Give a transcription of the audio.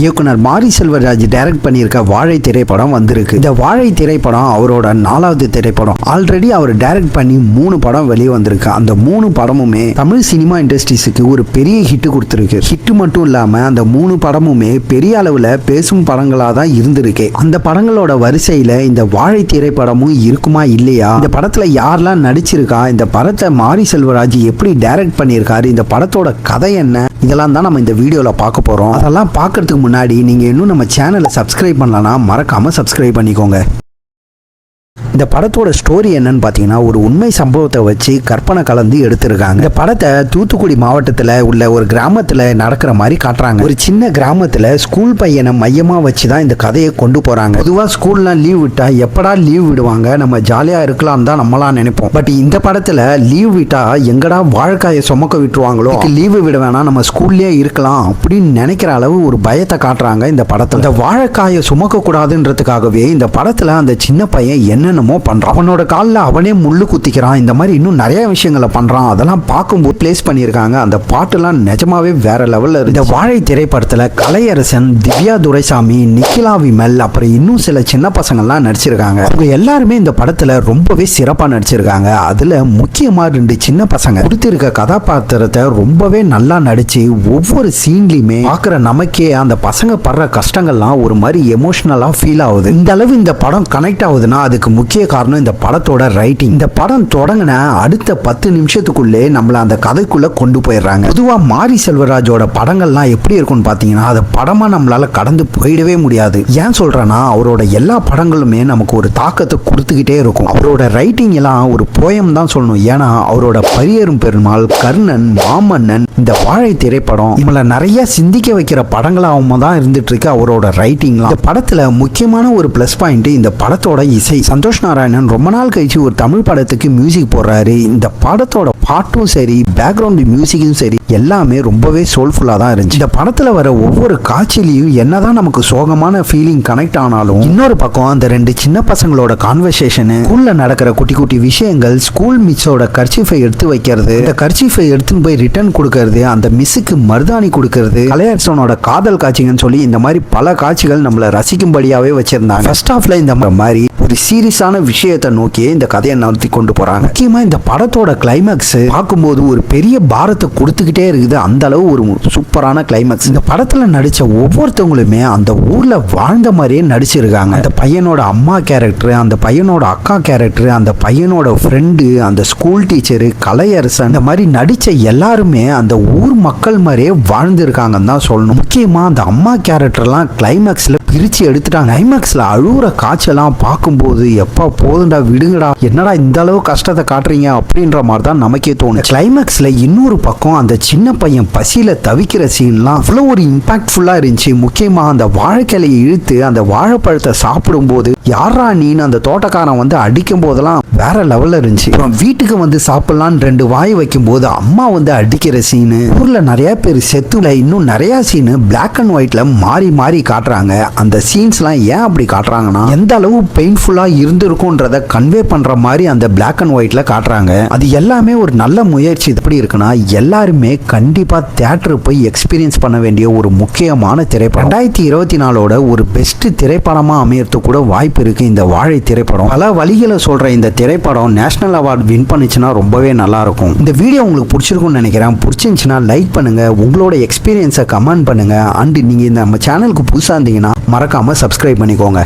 இயக்குனர் மாரி செல்வராஜ் டைரக்ட் பண்ணியிருக்க வாழை திரைப்படம் வந்திருக்கு. இந்த வாழை திரைப்படம் அவரோட நாலாவது திரைப்படம். ஆல்ரெடி அவர் டைரக்ட் பண்ணி மூணு படம் வெளியே வந்திருக்கு. அந்த மூணு படமுமே தமிழ் சினிமா இண்டஸ்ட்ரீஸுக்கு ஒரு பெரிய ஹிட் கொடுத்துருக்கு. ஹிட் மட்டும் இல்லாம அந்த மூணு படமுமே பெரிய அளவுல பேசும் படங்களா தான் இருந்திருக்கு. அந்த படங்களோட வரிசையில இந்த வாழை திரைப்படமும் இருக்குமா இல்லையா? இந்த படத்துல யாரெல்லாம் நடிச்சிருக்கா? இந்த படத்தை மாரி செல்வராஜ் எப்படி டைரக்ட் பண்ணியிருக்காரு? இந்த படத்தோட கதை என்ன? இதெல்லாம் தான் நம்ம இந்த வீடியோவில் பார்க்க போகிறோம் அதெல்லாம் பார்க்கறதுக்கு முன்னாடி நீங்கள் இன்னும் நம்ம சேனலை சப்ஸ்கிரைப் பண்ணலன்னா மறக்காமல் சப்ஸ்கிரைப் பண்ணிக்கோங்க. இந்த படத்தோட ஸ்டோரி என்னன்னு பார்த்தீங்கன்னா ஒரு உண்மை சம்பவத்தை வச்சு கற்பனை கலந்து எடுத்திருக்காங்க. இந்த படத்தை தூத்துக்குடி மாவட்டத்தில் உள்ள ஒரு கிராமத்தில் நடக்கிற மாதிரி காட்டுறாங்க. ஒரு சின்ன கிராமத்தில் ஸ்கூல் பையனை மையமாக வச்சு தான் இந்த கதையை கொண்டு போகிறாங்க பொதுவாக ஸ்கூல்லாம் லீவ் விட்டால் எப்படா லீவ் விடுவாங்க? நம்ம ஜாலியாக இருக்கலாம் தான் நம்மளாம் நினைப்போம். பட் இந்த படத்தில் லீவ் விட்டால் எங்கடா வாழ்க்கையை சுமக்க விட்டுருவாங்களோ? லீவு விட வேணாம் நம்ம ஸ்கூல்லேயே இருக்கலாம் அப்படின்னு நினைக்கிற அளவு ஒரு பயத்தை காட்டுறாங்க இந்த படத்தில். இந்த வாழைக்காயை சுமக்கக்கூடாதுன்றதுக்காகவே இந்த படத்தில் அந்த சின்ன பையன் என்ன என்னென்னமோ பண்றான். அவனோட காலில் அவனே முள்ளு குத்திக்கிறான். இந்த மாதிரி இன்னும் நிறைய விஷயங்களை பண்றான். அதெல்லாம் பார்க்கும்போது பிளேஸ் பண்ணியிருக்காங்க. அந்த பாட்டுலாம் நிஜமாவே வேற லெவல்ல இருக்கு இந்த வாழை திரைப்படத்தில் கலையரசன் திவ்யா துரைசாமி நிக்கிலா விமல் அப்புறம் இன்னும் சில சின்ன பசங்கள்லாம் நடிச்சிருக்காங்க. அவங்க எல்லாருமே இந்த படத்தில் ரொம்பவே சிறப்பாக நடிச்சிருக்காங்க. அதில் முக்கியமாக ரெண்டு சின்ன பசங்க. கொடுத்திருக்க கதாபாத்திரத்தை ரொம்பவே நல்லா நடிச்சு ஒவ்வொரு சீன்லையுமே பார்க்குற நமக்கே அந்த பசங்க படுற கஷ்டங்கள்லாம் ஒரு மாதிரி எமோஷ்னலாக ஃபீல் ஆகுது. இந்த அளவு இந்த படம் கனெக்ட் ஆகுதுன்னா அதுக்கு முக்கிய காரணம் இந்த படத்தோட ரைட்டிங் இந்த படம் தொடங்கின அடுத்த பத்து நிமிஷத்துக்குள்ளே நம்மளை அந்த கதைக்குள்ள கொண்டு போயிடுறாங்க. பொதுவாக மாரி செல்வராஜோட படங்கள்லாம் எப்படி இருக்கும்னு பார்த்தீங்கன்னா அது படமாக நம்மளால கடந்து போயிடவே முடியாது. ஏன் சொல்றேன்னா அவரோட எல்லா படங்களுமே நமக்கு ஒரு தாக்கத்தை கொடுத்துக்கிட்டே இருக்கும். அவரோட ரைட்டிங் எல்லாம் ஒரு போயம் தான் சொல்லணும். ஏன்னா அவரோட பரியரும் பெருமாள் கர்ணன் மாமன்னன் இந்த வாழை திரைப்படம் நம்மளை நிறைய சிந்திக்க வைக்கிற படங்களாகவும் தான் இருந்துட்டு இருக்கு அவரோட ரைட்டிங்லாம் இந்த படத்தில் முக்கியமான ஒரு ப்ளஸ் பாயிண்ட் இந்த படத்தோட இசை. சந்தோஷ் நாராயணன் ரொம்ப நாள் கழிச்சு ஒரு தமிழ் படத்துக்கு மியூசிக் போடுறாரு. இந்த படத்தோட பாட்டும் சரி பேக்ரவுண்ட் மியூசிக்கும் சரி எல்லாமே ரொம்பவே சோல்ஃபுல்லாக தான் இருந்துச்சு. இந்த படத்தில் வர ஒவ்வொரு காட்சியிலையும் என்னதான் நமக்கு சோகமான ஃபீலிங் கனெக்ட் ஆனாலும் இன்னொரு பக்கம் அந்த ரெண்டு சின்ன பசங்களோட கான்வர்சேஷனு ஸ்கூலில் நடக்கிற குட்டி குட்டி விஷயங்கள் ஸ்கூல் மிஸ்ஸோட கர்ச்சிஃபை எடுத்து வைக்கிறது இந்த கர்ச்சிஃபை எடுத்துன்னு போய் ரிட்டர்ன் கொடுக்கறது அந்த மிஸ்ஸுக்கு மருதாணி கொடுக்கறது கலையரசனோட காதல் காட்சிங்கன்னு சொல்லி இந்த மாதிரி பல காட்சிகள் நம்மளை ரசிக்கும்படியாகவே வச்சிருந்தாங்க. ஃபர்ஸ்ட் ஆஃப்ல இந்த மாதிரி ஒரு சீரியஸான விஷயத்தை நோக்கியே இந்த கதையை நடத்தி கொண்டு போறாங்க. முக்கியமா இந்த படத்தோட கிளைமேக்ஸ் பார்க்கும்போது ஒரு பெரிய பாரத்தை கொடுத்துக்கிட்டே இருக்குது. அந்த அளவு ஒரு சூப்பரான கிளைமேக்ஸ் இந்த படத்துல நடிச்ச ஒவ்வொருத்தவங்களுமே அந்த ஊர்ல வாழ்ந்த மாதிரியே நடிச்சிருக்காங்க. அந்த பையனோட அம்மா கேரக்டர் அந்த பையனோட அக்கா கேரக்டர் அந்த பையனோட ஃப்ரெண்டு அந்த ஸ்கூல் டீச்சரு கலையரசன் இந்த மாதிரி நடிச்ச எல்லாருமே அந்த ஊர் மக்கள் மாதிரியே வாழ்ந்திருக்காங்கன்னு தான் சொல்லணும். முக்கியமா அந்த அம்மா கேரக்டர்லாம் கிளைமேக்ஸ்ல பிரிச்சு எடுத்துட்டாங்க. கிளைமேக்ஸ்ல அழுகுற காட்செல்லாம் போது எப்பா போதுண்டா விடுங்கடா என்னடா இந்த அளவு கஷ்டத்தை காட்டுறீங்க அப்படின்ற மாதிரி தான் நமக்கே தோணும் கிளைமேக்ஸ்ல இன்னொரு பக்கம் அந்த சின்ன பையன் பசியில தவிக்கிற சீன்லாம் அவ்வளோ ஒரு இம்பாக்ட்ஃபுல்லா இருந்துச்சு. முக்கியமா அந்த வாழைக்கிளையை இழுத்து அந்த வாழைப்பழத்தை சாப்பிடும்போது யாரா நீன்னு அந்த தோட்டக்காரன் வந்து அடிக்கும் போதெல்லாம் வேற லெவல்ல இருந்துச்சு. அப்புறம் வீட்டுக்கு வந்து சாப்பிட்லான்னு ரெண்டு வாய் வைக்கும்போது அம்மா வந்து அடிக்கிற சீனு ஊர்ல நிறைய பேர் செத்துல இன்னும் நிறைய சீனு பிளாக் அண்ட் ஒயிட்ல மாறி மாறி காட்டுறாங்க. அந்த சீன்ஸ்லாம் ஏன் அப்படி காட்டுறாங்கன்னா எந்த அளவு பெயின்ஃபுல் பெயின்ஃபுல்லா இருந்திருக்கும்ன்றத கன்வே பண்ற மாதிரி அந்த பிளாக் அண்ட் ஒயிட்டில் காட்டுறாங்க. அது எல்லாமே ஒரு நல்ல முயற்சி. எப்படி இருக்குன்னா எல்லாருமே கண்டிப்பாக தேட்டர் போய் எக்ஸ்பீரியன்ஸ் பண்ண வேண்டிய ஒரு முக்கியமான திரைப்படம். ரெண்டாயிரத்தி இருபத்தி நாலோட ஒரு பெஸ்ட் திரைப்படமாக அமையறதுக்கு கூட வாய்ப்பு இருக்கு இந்த வாழை திரைப்படம். பல வழிகளை சொல்கிற இந்த திரைப்படம் நேஷனல் அவார்டு வின் பண்ணுச்சுன்னா ரொம்பவே நல்லா இருக்கும். இந்த வீடியோ உங்களுக்கு பிடிச்சிருக்கும்னு நினைக்கிறேன். பிடிச்சிருந்துச்சுன்னா லைக் பண்ணுங்க. உங்களோட எக்ஸ்பீரியன்ஸை கமெண்ட் பண்ணுங்க. அண்ட் நீங்கள் இந்த நம்ம சேனலுக்கு புதுசாக இருந்தீங்கன்னா மறக்காமல் சப்ஸ்கிரைப் பண்ணிக்கோங்க.